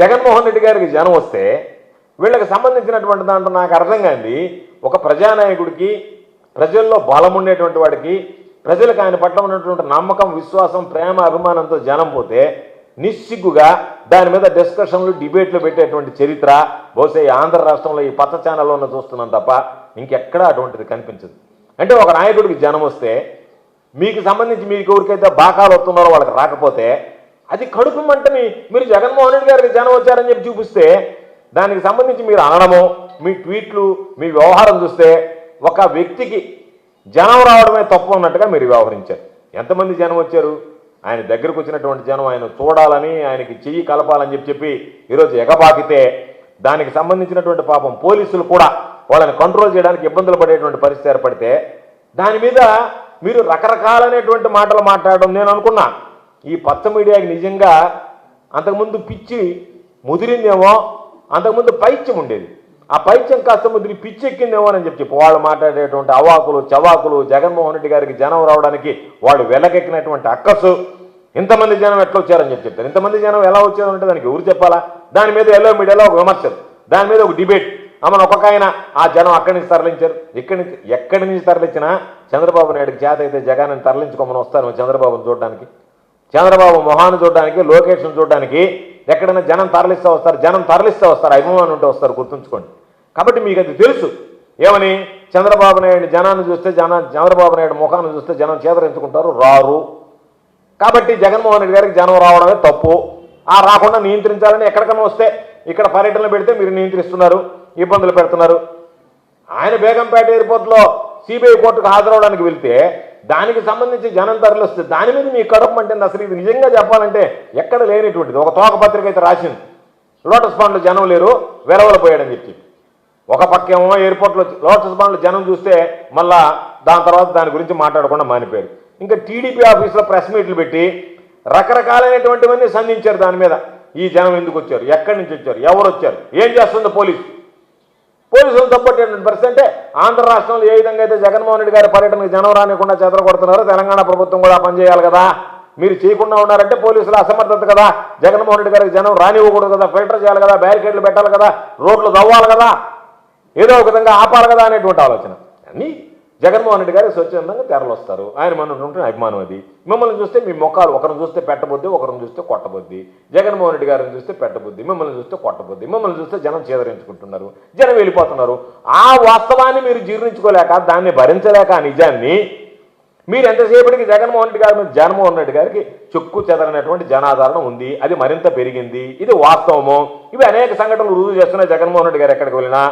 జగన్మోహన్ రెడ్డి గారికి జనం వస్తే వీళ్ళకి సంబంధించినటువంటి దాంట్లో నాకు అర్థం కాంది. ఒక ప్రజానాయకుడికి ప్రజల్లో బలం ఉండేటువంటి వాడికి ప్రజలకు ఆయన పట్ల ఉన్నటువంటి నమ్మకం విశ్వాసం ప్రేమ అభిమానంతో జనం పోతే నిస్సిగ్గుగా దాని మీద డిస్కషన్లు డిబేట్లు పెట్టేటువంటి చరిత్ర బహుశా ఈ ఆంధ్ర రాష్ట్రంలో ఈ పచ్చ ఛానల్లోనే చూస్తున్నాం తప్ప ఇంకెక్కడా అటువంటిది కనిపించదు. అంటే ఒక నాయకుడికి జనం వస్తే మీకు సంబంధించి మీకు ఎవరికైతే బాకాలు వస్తున్నారో వాళ్ళకి రాకపోతే అది కడుపు మంటని మీరు జగన్మోహన్ రెడ్డి గారికి జనం వచ్చారని చెప్పి చూపిస్తే దానికి సంబంధించి మీరు అనడము మీ ట్వీట్లు మీ వ్యవహారం చూస్తే ఒక వ్యక్తికి జనం రావడమే తప్పు అన్నట్టుగా మీరు వ్యవహరించారు. ఎంతమంది జనం వచ్చారు? ఆయన దగ్గరకు వచ్చినటువంటి జనం ఆయన చూడాలని ఆయనకి చెయ్యి కలపాలని చెప్పి చెప్పి ఈరోజు ఎగబాకితే దానికి సంబంధించినటువంటి పాపం పోలీసులు కూడా వాళ్ళని కంట్రోల్ చేయడానికి ఇబ్బందులు పడేటువంటి పరిస్థితి ఏర్పడితే దాని మీద మీరు రకరకాలైనటువంటి మాటలు మాట్లాడడం నేను అనుకున్నా. ఈ పచ్చ మీడియాకి నిజంగా అంతకుముందు పిచ్చి ముదిరిందేమో అంతకుముందు పైత్యం ఉండేది. ఆ పైత్యం కాస్త ముదిరి పిచ్చి ఎక్కిందేమో అని చెప్పి వాళ్ళు మాట్లాడేటువంటి అవాకులు చవాకులు జగన్మోహన్ రెడ్డి గారికి జనం రావడానికి వాళ్ళు వెలకెక్కినటువంటి అక్కసు. ఇంతమంది జనం ఎట్లా వచ్చారని చెప్పి చెప్తారు. ఇంతమంది జనం ఎలా వచ్చారు అంటే దానికి ఎవరు చెప్పాలా? దాని మీద ఎల్లో మీడియాలో ఒక విమర్శలు దాని మీద ఒక డిబేట్. ఆమెను ఒక్కొక్క ఆయన ఆ జనం అక్కడి నుంచి తరలించారు. ఇక్కడి నుంచి ఎక్కడి నుంచి తరలించినా చంద్రబాబు నాయుడికి చేత అయితే జగన్ తరలించుకోమని వస్తాను చంద్రబాబును చూడడానికి. చంద్రబాబు మొహాన్ని చూడడానికి లొకేషన్ చూడడానికి ఎక్కడైనా జనం తరలిస్తే వస్తారు జనం తరలిస్తే వస్తారు అభిమానం ఉంటే వస్తారు గుర్తుంచుకోండి. కాబట్టి మీకు అది తెలుసు. ఏమని? చంద్రబాబు నాయుడు జనాన్ని చూస్తే జన చంద్రబాబు నాయుడు ముఖాన్ని చూస్తే జనం చేతరించుకుంటారు రారు. కాబట్టి జగన్మోహన్ రెడ్డి గారికి జనం రావడమే తప్పు. ఆ రాకుండా నియంత్రించాలని ఎక్కడికైనా వస్తే ఇక్కడ పర్యటనలు పెడితే మీరు నియంత్రిస్తున్నారు ఇబ్బందులు పెడుతున్నారు. ఆయన బేగంపేట ఎయిర్పోర్ట్లో సిబిఐ కోర్టుకు హాజరవడానికి వెళ్తే దానికి సంబంధించి జనం తరలిస్తే దాని మీద మీ కడుపు అంటే అసలు ఇది నిజంగా చెప్పాలంటే ఎక్కడ లేనిటువంటిది. ఒక తోక పత్రిక అయితే రాసింది. లోటస్ పాండ్లో జనం లేరు వెలవలపోయాడని చెప్పి. ఒక పక్కేమో ఎయిర్పోర్ట్లో లోటస్ పాండ్లో జనం చూస్తే మళ్ళా దాని తర్వాత దాని గురించి మాట్లాడకుండా మానిపోయారు. ఇంకా టీడీపీ ఆఫీస్లో ప్రెస్ మీట్లు పెట్టి రకరకాలైనటువంటివన్నీ సంధించారు దాని మీద. ఈ జనం ఎందుకు వచ్చారు? ఎక్కడి నుంచి వచ్చారు? ఎవరు వచ్చారు? ఏం చేస్తుంది పోలీసు. పోలీసులు తప్పట్టేటువంటి పరిస్థితి అంటే ఆంధ్ర రాష్ట్రంలో ఏ విధంగా అయితే జగన్మోహన్ రెడ్డి గారి పర్యటనకు జనం రానికుండా చెదరగొడుతున్నారో తెలంగాణ ప్రభుత్వం కూడా పనిచేయాలి కదా. మీరు చేయకుండా ఉన్నారంటే పోలీసులు అసమర్థత కదా. జగన్మోహన్ రెడ్డి గారికి జనం రానివ్వకూడదు కదా. ఫిల్టర్ చేయాలి కదా. బ్యారికేడ్లు పెట్టాలి కదా. రోడ్లు తవ్వాలి కదా. ఏదో ఒక విధంగా ఆపాలి కదా అనేటువంటి ఆలోచన. అన్నీ జగన్మోహన్ రెడ్డి గారు స్వచ్ఛందంగా తెరలు వస్తారు ఆయన మన ఉంటే అభిమానం అది. మిమ్మల్ని చూస్తే మీ ముఖాలు ఒకరిని చూస్తే పెట్టబుద్ది ఒకరిని చూస్తే కొట్టబుద్ది జగన్మోహన్ రెడ్డి గారిని చూస్తే పెట్టబుద్ది మిమ్మల్ని చూస్తే కొట్టబుద్ది మిమ్మల్ని చూస్తే జనం చేదరించుకుంటున్నారు జనం వెళ్ళిపోతున్నారు. ఆ వాస్తవాన్ని మీరు జీర్ణించుకోలేక దాన్ని భరించలేక ఆ నిజాన్ని మీరు ఎంతసేపటికి జగన్మోహన్ రెడ్డి గారి మీద జగన్మోహన్ రెడ్డి గారికి చెక్కు చెదరనటువంటి జనాదరణ ఉంది. అది మరింత పెరిగింది. ఇది వాస్తవము? ఇవి అనేక సంఘటనలు రుజువు చేస్తున్నాయి జగన్మోహన్ రెడ్డి గారు ఎక్కడికి వెళ్ళినా.